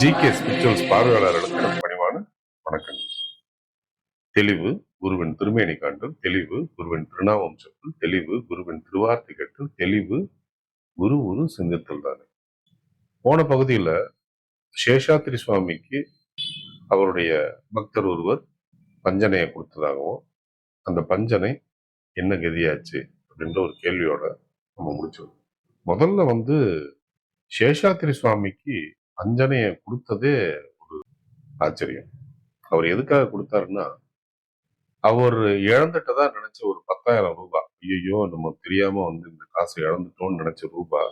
G K spirituals பார்வையாளர்களுக்கு பணிவான வணக்கம். தெளிவு குருவின் திருமேனி காண்டல் தெளிவு குருவின் திருநாமம் தெளிவு குருவின் திருவார்த்தை கற்றல் தெளிவு குரு குரு சிந்தித்தல் தானே. போன பகுதியில சேஷாத்திரி சுவாமிக்கு அவருடைய பக்தர் ஒருவர் பஞ்சனையை கொடுத்ததாகவும் அந்த பஞ்சனை என்ன கதியாச்சு? அப்படின்ற ஒரு கேள்வியோட நம்ம முடிச்சிடும் முதல்ல வந்து சேஷாத்திரி சுவாமிக்கு அஞ்சனையை கொடுத்ததே ஒரு ஆச்சரியம். அவர் எதுக்காக கொடுத்தாருன்னா அவர் இழந்துட்டதா நினைச்ச ஒரு பத்தாயிரம் ரூபாய் ஐயோ நம்ம தெரியாம வந்து இந்த காசை இழந்துட்டோம்னு நினைச்ச ரூபாய்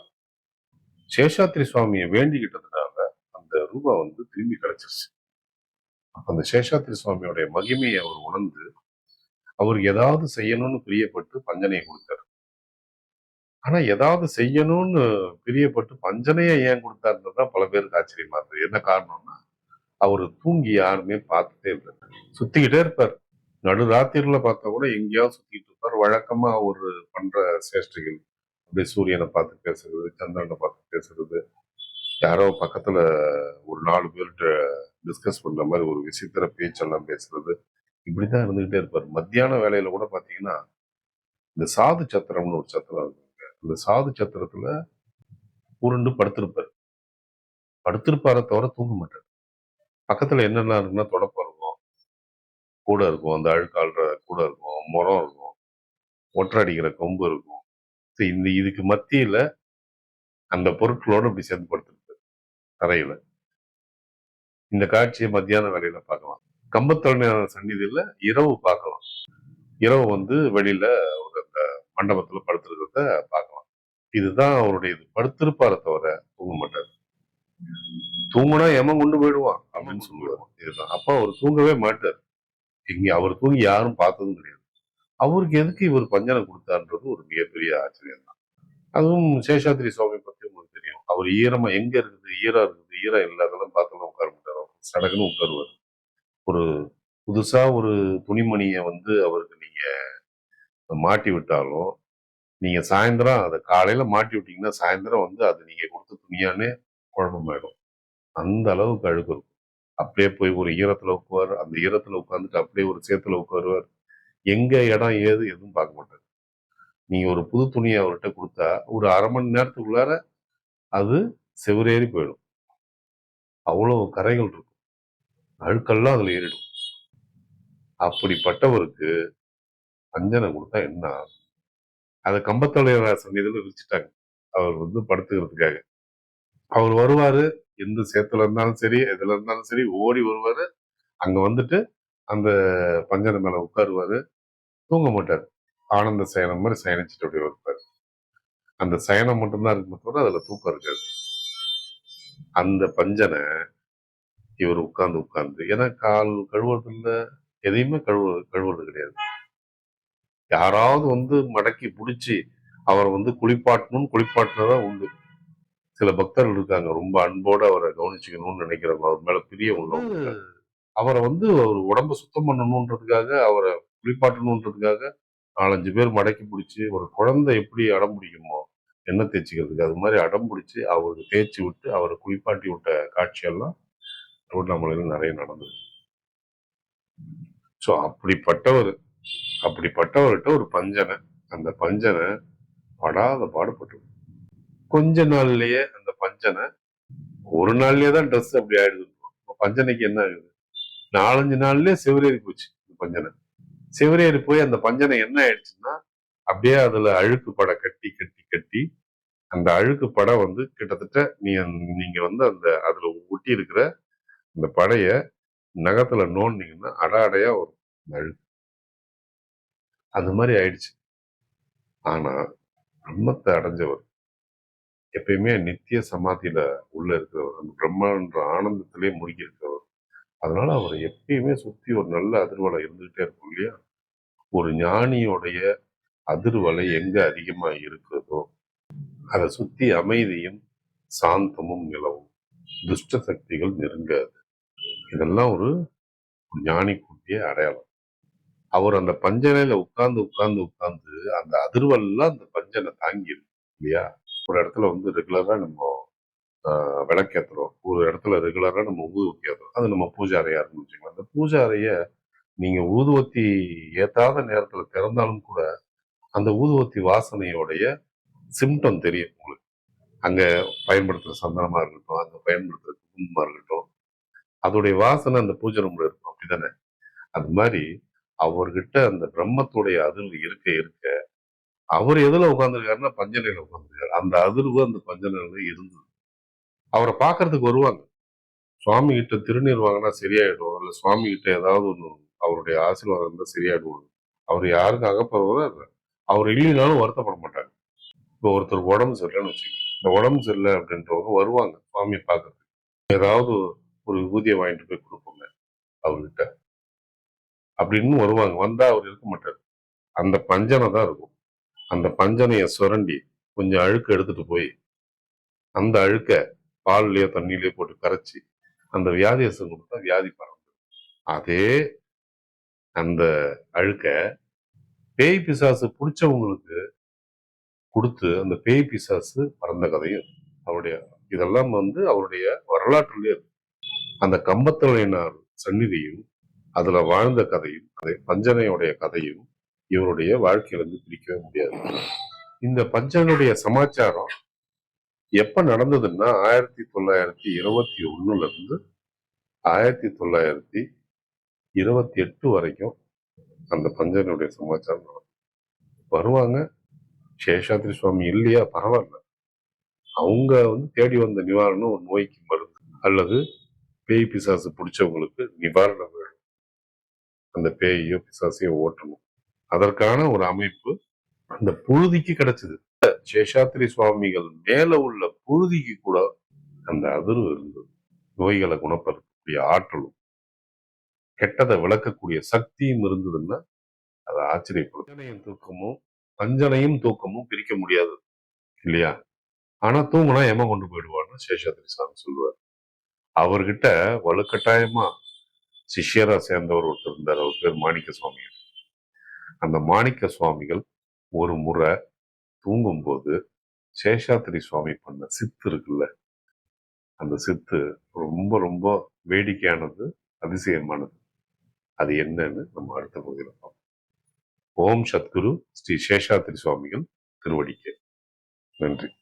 சேஷாத்திரி சுவாமியை வேண்டிக்கிட்டதுனால அந்த ரூபா வந்து திரும்பி கிடைச்சிருச்சு. அப்ப அந்த சேஷாத்திரி சுவாமியோடைய மகிமையை அவர் உணர்ந்து அவர் ஏதாவது செய்யணும்னு பிரியப்பட்டு பஞ்சனையை கொடுத்தாரு. ஆனா ஏதாவது செய்யணும்னு பிரியப்பட்டு பஞ்சனையை ஏன் கொடுத்தாருன்றது பல பேருக்கு ஆச்சரியமா இருந்தது என்ன காரணம்னா அவர் தூங்கி யாருமே பார்த்துட்டே இல்லை. சுத்திக்கிட்டே இருப்பார். நடு ராத்திரில பார்த்தா கூட எங்கேயாவது சுத்திட்டு இருப்பார். வழக்கமா அவர் பண்ற சேஷ்டிகள் அப்படியே சூரியனை பார்த்து பேசுறது சந்திரனை பார்த்து பேசுறது. யாரோ பக்கத்துல ஒரு நாலு பேர்கிட்ட டிஸ்கஸ் பண்ற மாதிரி ஒரு விசித்திர பேச்செல்லாம் பேசுறது. இப்படிதான் இருந்துகிட்டே இருப்பார். மத்தியான வேலையில கூட பாத்தீங்கன்னா இந்த சாது சத்திரம்னு ஒரு சத்திரம் இருக்குங்க இந்த சாது சத்திரத்துல உருண்டு படுத்திருப்பார். படுத்திருப்பார தவிர தூங்க மாட்டார். பக்கத்துல என்னென்ன இருக்குன்னா தொடப்பம் இருக்கும் கூட இருக்கும் அந்த அழுக்காள்ற கூட இருக்கும் முறம் இருக்கும் ஒற்றடிக்கிற கொம்பு இருக்கும். இந்த இதுக்கு மத்தியில அந்த பொருட்களோட இப்படி சேர்ந்து படுத்திருப்பார். தரையில. இந்த காட்சியை மத்தியான வேலையில பார்க்கலாம். கம்பத்தொழிலாளர் சந்நிதியில இரவு பார்க்கலாம். இரவு வந்து வெளியில ஒரு அந்த மண்டபத்துல படுத்திருக்கிறத பார்க்கலாம். இதுதான் அவருடைய இது. படுத்திருப்பார தவிர தூங்க மாட்டார். தூங்குனா ஏமா கொண்டு போயிடுவான் அப்படின்னு சொல்லுவாங்க இதுதான். அப்ப அவர் தூங்கவே மாட்டார். இங்க அவர் தூங்கி யாரும் பார்த்ததும் கிடையாது. அவருக்கு எதுக்கு இவர் பஞ்சனை கொடுத்தாருன்றது ஒரு மிகப்பெரிய ஆச்சரியம் தான். அதுவும் சேஷாத்ரி சுவாமி பத்தி உங்களுக்கு தெரியும். அவர் ஈரமா எங்க இருக்குது? ஈரம் இருக்குது. ஈரம் இல்லாதெல்லாம் பார்த்தெல்லாம் உட்கார மாட்டார் அவர். உட்காருவார். ஒரு புதுசாக ஒரு துணிமணியை வந்து அவருக்கு நீங்கள் மாட்டி விட்டாலும் நீங்கள் சாயந்தரம் அதை காலையில் மாட்டி விட்டீங்கன்னா சாயந்தரம் வந்து அது நீங்கள் கொடுத்த துணியானே குழப்பமாயிடும் அந்த அளவுக்கு அழுக்கு இருக்கும். அப்படியே போய் ஒரு ஈரத்தில் உட்கார் அந்த ஈரத்தில் உட்காந்துட்டு அப்படியே ஒரு சேத்துல உட்காருவார். எங்கே இடம் ஏது எதுவும் பார்க்க மாட்டார். நீங்கள் ஒரு புது துணியை அவர்கிட்ட கொடுத்தா ஒரு அரை மணி நேரத்துக்குள்ளார அது செவரேறி போயிடும். அவ்வளோ கரைகள் இருக்கும். அழுக்கெல்லாம் அதுல ஏறிடும். அப்படிப்பட்டவருக்கு அஞ்சனை கொடுத்தா என்ன ஆகும்? அதை கம்பத்தலைவர் சந்நிதியில விரிச்சிட்டாங்க. அவர் வந்து படுத்துக்கிறதுக்காக. அவர் வருவாரு எந்த சேத்துல இருந்தாலும் சரி எதுல இருந்தாலும் சரி ஓடி வருவாரு. அங்க வந்துட்டு அந்த பஞ்சனை மேல உட்காருவாரு. தூங்க மாட்டார். ஆனந்த சயனம் மாதிரி சயனிச்சுட்டு அப்படி வருவார் அந்த சயனம் மட்டும்தான் இருக்கு தவிர அதுல தூக்கம் இருக்காது. அந்த பஞ்சனை இவர் உட்கார்ந்து உட்கார்ந்து. ஏன்னா கால் கழுவுறது இல்ல எதையுமே கழுவு கழுவுறது கிடையாது. யாராவது வந்து மடக்கி பிடிச்சி அவரை வந்து குளிப்பாட்டணும்னு குளிப்பாட்டினதா உண்டு. சில பக்தர்கள் இருக்காங்க. ரொம்ப அன்போட அவரை கவனிச்சுக்கணும்னு நினைக்கிறவங்க. அவர் மேல பிரிய உள்ளவங்க அவரை வந்து அவர் உடம்ப சுத்தம் பண்ணணுன்றதுக்காக அவரை குளிப்பாட்டணுன்றதுக்காக நாலஞ்சு பேர் மடக்கி பிடிச்சி ஒரு குழந்தை எப்படி அடம் பிடிக்குமோ எண்ணெய் தேய்ச்சிக்கிறதுக்கு அது மாதிரி அடம் பிடிச்சி அவருக்கு தேய்ச்சி விட்டு அவரை குளிப்பாட்டி விட்ட காட்சியெல்லாம் திருவண்ணாமலையில் நிறைய நடந்தது. ஸோ அப்படிப்பட்டவர் அப்படிப்பட்டவர்கிட்ட ஒரு பஞ்சனை அந்த பஞ்சனை படாத பாடுபட்டு. கொஞ்ச நாள்லயே அந்த பஞ்சனை ஒரு நாள்லயே தான் ட்ரெஸ் அப்படி ஆயிடுது. பஞ்சனைக்கு என்ன ஆகுது? நாலஞ்சு நாள்லயே சிவரேறி போச்சு இந்த பஞ்சனை. சிவரேறி போய் அந்த பஞ்சனை என்ன ஆயிடுச்சுன்னா அப்படியே அதுல அழுக்கு படை கட்டி கட்டி கட்டி அந்த அழுக்கு படம் வந்து கிட்டத்தட்ட நீ நீங்க வந்து அந்த அதுல ஒட்டி இருக்கிற இந்த படைய நகத்துல நோண்டிங்கன்னா அட அடையா வரும் அந்த அழுக்கு மாதிரி ஆயிடுச்சு. ஆனா பிரம்மத்தை அடைஞ்சவர் எப்பயுமே நித்திய சமாதியில உள்ள இருக்கிறவர் அந்த பிரம்மன்ற ஆனந்தத்திலே முழுகி இருக்கிறவர் அதனால அவர் எப்பயுமே சுத்தி ஒரு நல்ல அதிர்வலை இருந்துகிட்டே இருக்கும் இல்லையா? ஒரு ஞானியோடைய அதிர்வலை எங்க அதிகமா இருக்கிறதோ அதை சுத்தி அமைதியும் சாந்தமும் நிலவும். துஷ்ட சக்திகள் நெருங்காது. இதெல்லாம் ஒரு ஞானி கூட்டிய அடையாளம். அவர் அந்த பஞ்சனையில உட்கார்ந்து உட்கார்ந்து உட்கார்ந்து அந்த அதிர்வெல்லாம் அந்த பஞ்சனை தாங்கிடும் இல்லையா? ஒரு இடத்துல வந்து ரெகுலரா நம்ம விளக்கேற்றுறோம் விளக்கேத்துறோம். ஒரு இடத்துல ரெகுலரா நம்ம ஊதுவத்தி ஏற்றுறோம் அது நம்ம பூஜை அறையா இருக்குன்னு வச்சுக்கலாம் அந்த பூஜை அறைய நீங்க ஊதுவத்தி ஏத்தாத நேரத்துல திறந்தாலும் கூட அந்த ஊதுவத்தி வாசனையோடைய சிம்டம் தெரியும் உங்களுக்கு. அங்க பயன்படுத்துற சந்தனமா இருக்கட்டும் அங்க பயன்படுத்துற குங்குமமா இருக்கட்டும் அதோடைய வாசனை அந்த பூஜை ரூம்ல இருக்கும். அப்படிதானே? அது மாதிரி அவர்கிட்ட அந்த பிரம்மத்துடைய அதிர்வு இருக்க இருக்க அவர் எதுல உட்காந்துருக்காருன்னா பஞ்சனையில உட்காந்துருக்காரு அந்த அதிர்வு அந்த பஞ்சனையில இருந்தது. அவரை பார்க்கறதுக்கு வருவாங்க. சுவாமி கிட்ட திருநீர் வாங்கினா சரியாயிடும். இல்ல சுவாமி கிட்ட ஏதாவது ஒண்ணு அவருடைய ஆசீர்வாதம் இருந்தா சரியாயிடுவாங்க அவர் யாருக்கு அகப்படுறதோ அது. அவர் இல்லைனாலும் வருத்தப்பட மாட்டாங்க இப்போ ஒருத்தர் உடம்பு சரியில்லைன்னு வச்சுக்கோங்க. இந்த உடம்பு சரியில்லை அப்படின்றவங்க வருவாங்க சுவாமியை பார்க்கறதுக்கு. ஏதாவது ஒரு ஊதியம் வாங்கிட்டு போய் கொடுப்போங்க அவர்கிட்ட. அப்படின்னு வருவாங்க. வந்தா அவர் இருக்க மாட்டார். அந்த பஞ்சனை தான் இருக்கும். அந்த பஞ்சனைய சுரண்டி கொஞ்சம் அழுக்கு எடுத்துட்டு போய் அந்த அழுக்க பால்லயோ தண்ணியிலயோ போட்டு கரைச்சி அந்த வியாதியசம் கொடுத்தா வியாதி பரவும் அதே அந்த அழுக்க பேய் பிசாசு பிடிச்சவங்களுக்கு கொடுத்து அந்த பேய் பிசாசு பறந்த கதையும் அவருடைய இதெல்லாம் வந்து அவருடைய வரலாற்றுலயே இருக்கு. அந்த கம்பத்தலையினார் சந்நிதியும் அதுல வாழ்ந்த கதையும் அதை பஞ்சனையுடைய கதையும் இவருடைய வாழ்க்கையிலிருந்து பிரிக்கவே முடியாது. இந்த பஞ்சனுடைய சமாச்சாரம் எப்ப நடந்ததுன்னா ஆயிரத்தி தொள்ளாயிரத்தி இருபத்தி ஒண்ணுல இருந்து ஆயிரத்தி தொள்ளாயிரத்தி இருபத்தி எட்டு வரைக்கும் அந்த பஞ்சனுடைய சமாச்சாரம் நடக்கும். வருவாங்க. சேஷாத்ரி சுவாமி இல்லையா? பரவாயில்ல. அவங்க வந்து தேடி வந்த நிவாரணம் ஒரு நோய்க்கு மருந்து அல்லது பேய் பிசாசு பிடிச்சவங்களுக்கு நிவாரணம் வேணும். அந்த பேயையோ பிசாசையோ ஓட்டணும். அதற்கான ஒரு அமைப்பு அந்த புழுதிக்கு கிடைச்சது. சேஷாத்ரி சுவாமிகள் மேல உள்ள புழுதிக்கு கூட அந்த அதிர்வு இருந்தது. நோய்களை குணப்படுத்தக்கூடிய ஆற்றலும் கெட்டதை விளக்கக்கூடிய சக்தியும் இருந்ததுன்னா அதை ஆச்சரியப்படும் தூக்கமும் பஞ்சனையும் தூக்கமும் பிரிக்க முடியாது இல்லையா? ஆனா தூங்கினா எம கொண்டு போயிடுவான்னு சேஷாத்ரி சாமி சொல்லுவார். அவர்கிட்ட வலுக்கட்டாயமா சிஷ்யரா சேர்ந்தவர் ஒருத்தர் இருந்தார். அவர் பேர் மாணிக்க சுவாமி அந்த மாணிக்க சுவாமிகள் ஒரு முறை தூங்கும்போது சேஷாத்திரி சுவாமி பண்ண சித்து இருக்குல்ல அந்த சித்து ரொம்ப ரொம்ப வேடிக்கையானது அதிசயமானது. அது என்னன்னு நம்ம அடுத்த பகுதியில் பார்ப்போம். ஓம் சத்குரு ஸ்ரீ சேஷாத்திரி சுவாமிகள் திருவடிக்கு. நன்றி.